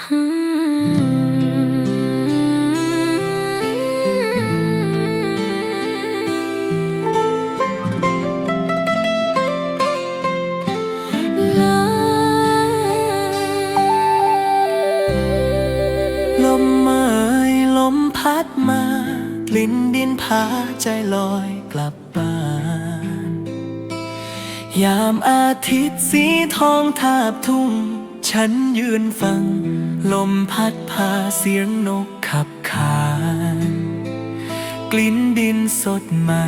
ลมเมยลมพัดมา กลิ่นดินพาใจลอยกลับบ้าน ยามอาทิตย์สีทองทาบทุ่ง ฉันยืนฟัง ลมพัดพาเสียงนกขับขาน กลิ่นดินสดใหม่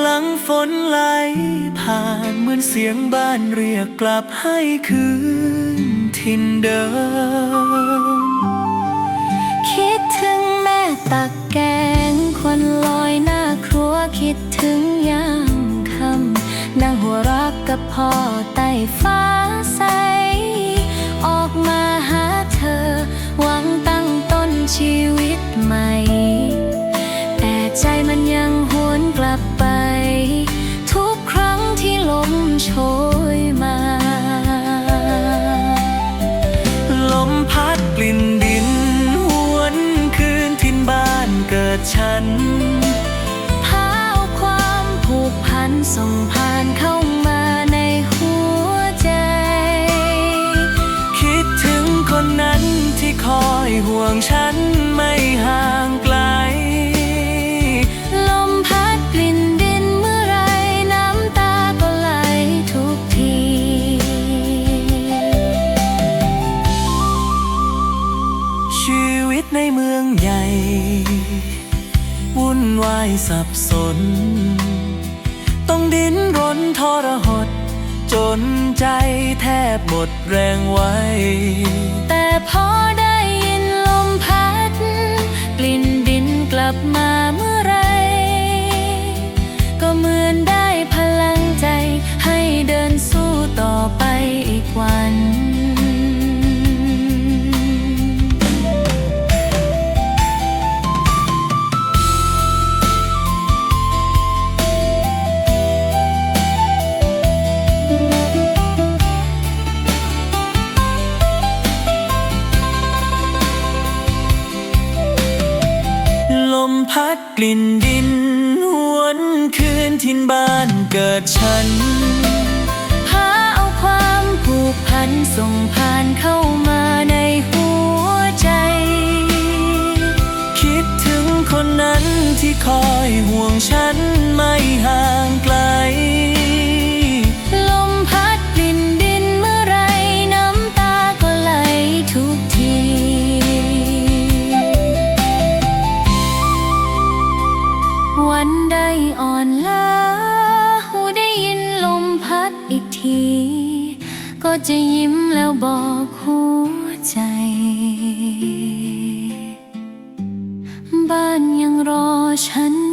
หลังฝนไหลผ่านเหมือนเสียงบ้านเรียกกลับให้คืนถิ่นเดิม คิดถึงแม่ตักแกงควันลอยหน้าครัวคิดถึงยามค่ำนั่งหัวรักกับพ่อใต้ฟ้าใส มโชยมา ลมพัดกลิ่นดินหวนคืนถิ่นบ้านเกิดฉันพาเอาความผูกพันส่งผ่านเข้ามาในหัวใจ คิดถึงคนนั้นที่คอยห่วงฉัน วุ่นวายสับสน ต้องดิ้นรนทรหด จนใจแทบหมดแรงไว้ แต่พอได้ พัดกลิ่นดินหวนคืนทินบ้านเกิดฉันพาเอาความผูกพันส่งผ่านเข้ามาในหัวใจ คิดถึงคนนั้นที่คอยห่วงฉัน ที ก็จะยิ้มแล้วบอกหัวใจ บ้านยังรอฉัน